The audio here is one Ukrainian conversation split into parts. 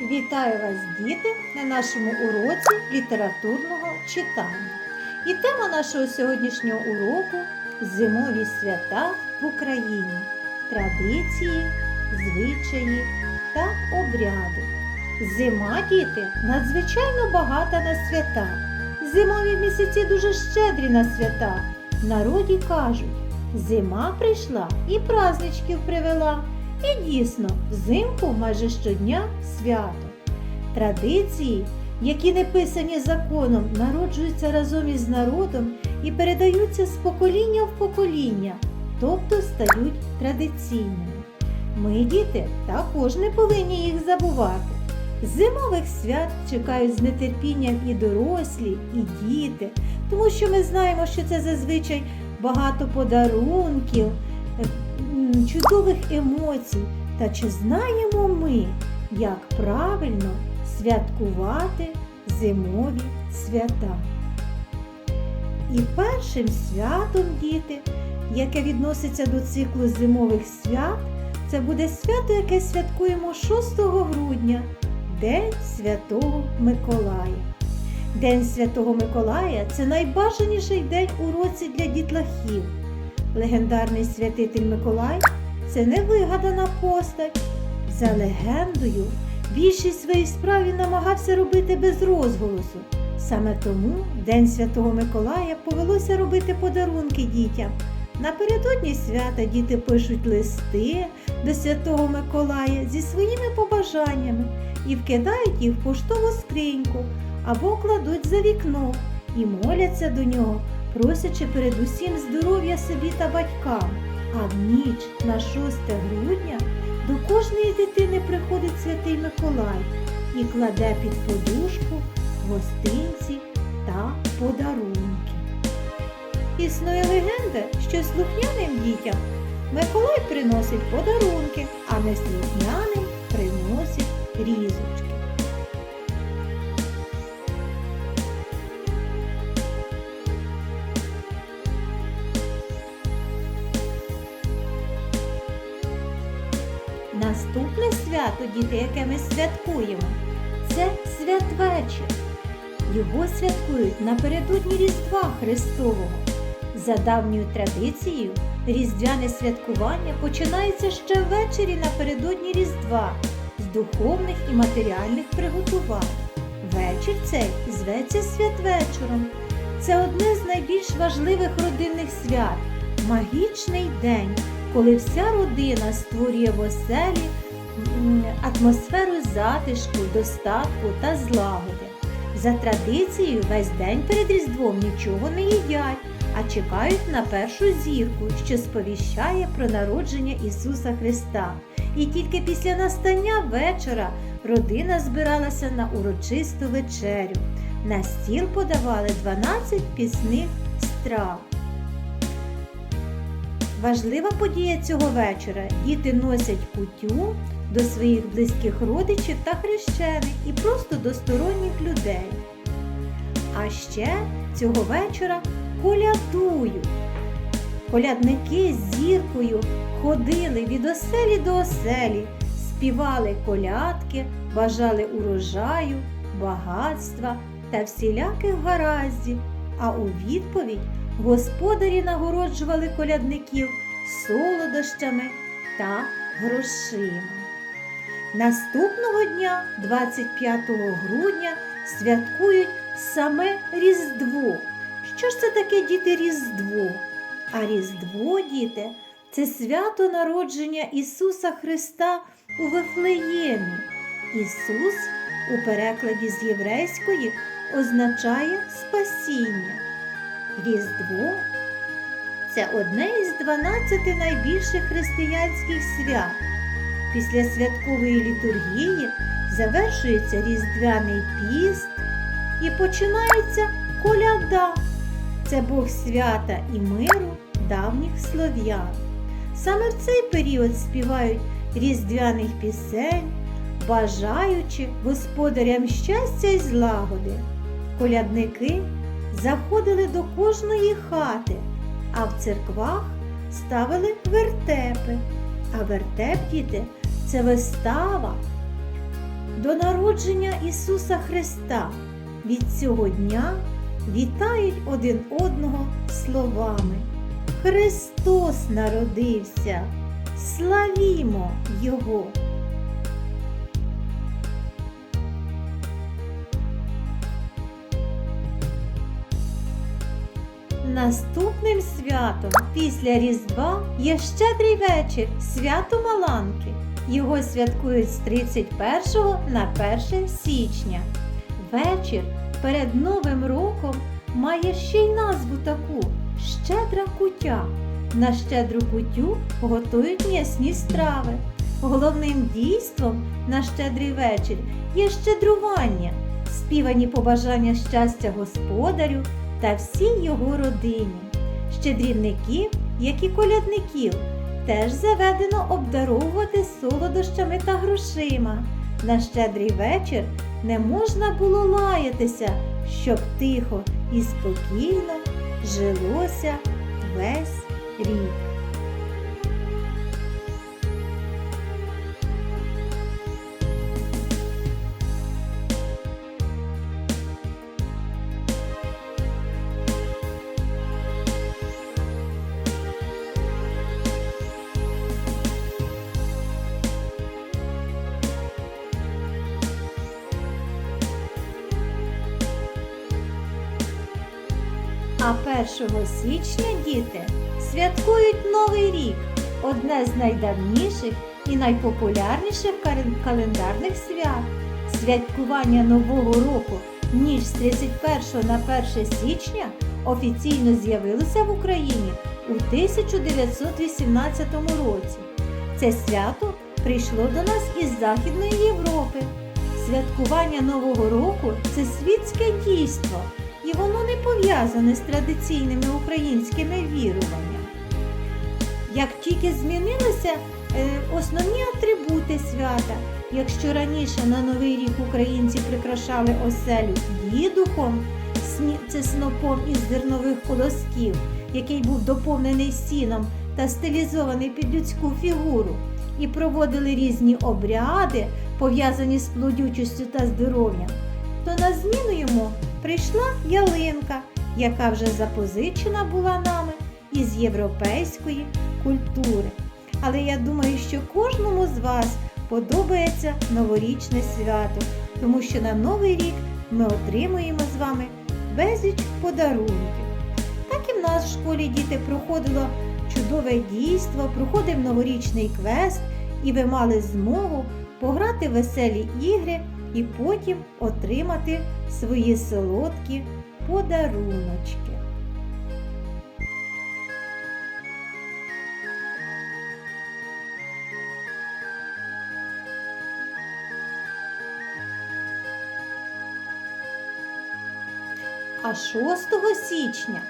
Вітаю вас, діти, на нашому уроці літературного читання. І тема нашого сьогоднішнього уроку зимові свята в Україні, традиції, звичаї та обряди. Зима, діти, надзвичайно багата на свята. Зимові місяці дуже щедрі на свята. Народі кажуть, зима прийшла і праздничків привела. І дійсно, взимку майже щодня свято. Традиції, які не писані законом, народжуються разом із народом і передаються з покоління в покоління, тобто стають традиційними. Ми, діти, також не повинні їх забувати. Зимових свят чекають з нетерпінням і дорослі, і діти, тому що ми знаємо, що це зазвичай багато подарунків, е, чудових емоцій. Та чи знаємо ми, як правильно святкувати зимові свята? І першим святом, діти, яке відноситься до циклу зимових свят, це буде свято, яке святкуємо 6 грудня, День Святого Миколая. День Святого Миколая це найбажаніший день у році для дітлахів. Легендарний святитель Миколай це не вигадана постать. За легендою, більшість своїх справ він намагався робити без розголосу. Саме тому День Святого Миколая повелося робити подарунки дітям. Напередодні свята діти пишуть листи до Святого Миколая зі своїми побажаннями і вкидають їх в поштову скриньку або кладуть за вікно і моляться до нього, просячи передусім здоров'я собі та батькам. А в ніч на 6 грудня до кожної дитини приходить святий Миколай і кладе під подушку гостинці та подарунки. Існує легенда, що слухняним дітям Миколай приносить подарунки, а неслухняним приносить різочки. Свято, діти, яке ми святкуємо, це святвечір. Його святкують напередодні Різдва Христового. За давньою традицією, різдвяне святкування починається ще ввечері напередодні Різдва з духовних і матеріальних приготувань. Вечір цей зветься святвечором. Це одне з найбільш важливих родинних свят магічний день, коли вся родина створює в оселі атмосферу затишку, достатку та злагоди. За традицією, весь день перед Різдвом нічого не їдять, а чекають на першу зірку, що сповіщає про народження Ісуса Христа. І тільки після настання вечора родина збиралася на урочисту вечерю. На стіл подавали 12 пісних страв. Важлива подія цього вечора. Діти носять кутю до своїх близьких родичів та хрещених і просто до сторонніх людей. А ще цього вечора колядують. Колядники з зіркою ходили від оселі до оселі, співали колядки, бажали урожаю, багатства та всіляких гараздів, а у відповідь господарі нагороджували колядників солодощами та грошима. Наступного дня, 25 грудня, святкують саме Різдво. Що ж це таке діти Різдво? А Різдво, діти, це свято народження Ісуса Христа у Вифлеємі. Ісус у перекладі з єврейської означає спасіння. Різдво це одне із 12 найбільших християнських свят. Після святкової літургії завершується Різдвяний піст і починається коляда. Це Бог свята і миру давніх слов'ян. Саме в цей період співають різдвяних пісень, бажаючи господарям щастя й злагоди. Колядники заходили до кожної хати, а в церквах ставили вертепи. А вертеп, діти, це вистава до народження Ісуса Христа від цього дня вітають один одного словами. Христос народився, славімо Його! Наступним святом після Різдва є щедрий вечір, свято Маланки. Його святкують з 31 на 1 січня. Вечір перед Новим роком має ще й назву таку щедра кутя. На щедру кутю готують м'ясні страви. Головним дійством на щедрий вечір є щедрування, співані побажання щастя господарю та всій його родині. Щедрівників, як і колядників, теж заведено обдаровувати солодощами та грошима. На щедрий вечір не можна було лаятися, щоб тихо і спокійно жилося весь рік. А 1 січня діти святкують Новий рік одне з найдавніших і найпопулярніших календарних свят. Святкування Нового року ніж з 31 на 1 січня офіційно з'явилося в Україні у 1918 році. Це свято прийшло до нас із Західної Європи. Святкування Нового року це світське дійство, і воно не пов'язане з традиційними українськими віруваннями. Як тільки змінилися е, основні атрибути свята, якщо раніше на Новий рік українці прикрашали оселю дідухом, це снопом із зернових колосків, який був доповнений сіном та стилізований під людську фігуру, і проводили різні обряди, пов'язані з плодючістю та здоров'ям, то на зміну йому прийшла ялинка, яка вже запозичена була нами із європейської культури. Але я думаю, що кожному з вас подобається новорічне свято, тому що на Новий рік ми отримуємо з вами безліч подарунків. Так і в нас в школі діти проходило чудове дійство, проходив новорічний квест, і ви мали змогу пограти в веселі ігри і потім отримати свої солодкі подаруночки. А 6 січня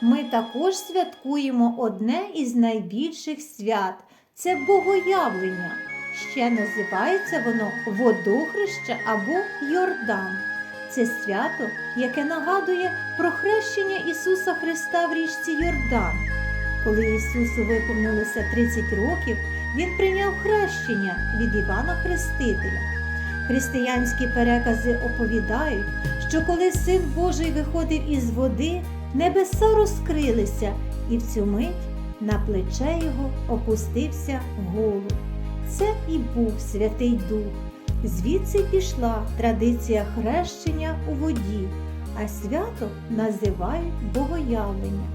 ми також святкуємо одне із найбільших свят це Богоявлення. Ще називається воно Водохреща або Йордан. Це свято, яке нагадує про хрещення Ісуса Христа в річці Йордан. Коли Ісусу виповнилося 30 років, Він прийняв хрещення від Івана Хрестителя. Християнські перекази оповідають, що коли Син Божий виходив із води, небеса розкрилися, і в цю мить на плече його опустився голуб. Це і був Святий Дух. Звідси пішла традиція хрещення у воді, а свято називають Богоявлення.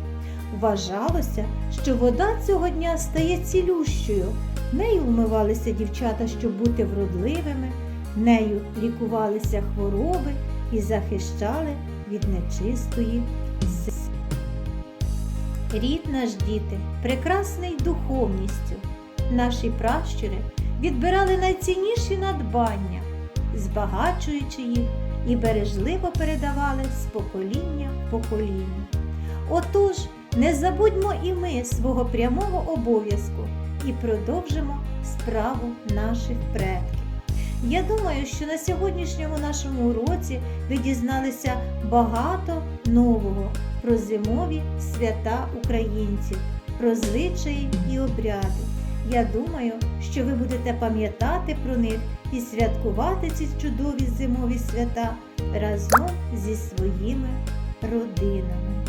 Вважалося, що вода цього дня стає цілющою. Нею вмивалися дівчата, щоб бути вродливими, нею лікувалися хвороби і захищали від нечистої з. Рід наш діти, прекрасний духовністю. Наші пращури відбирали найцінніші надбання, збагачуючи їх і бережливо передавали з покоління в покоління. Отож, не забудьмо і ми свого прямого обов'язку і продовжимо справу наших предків. Я думаю, що на сьогоднішньому нашому уроці ви дізналися багато нового про зимові свята українців, про звичаї і обряди. Я думаю, що ви будете пам'ятати про них і святкувати ці чудові зимові свята разом зі своїми родинами.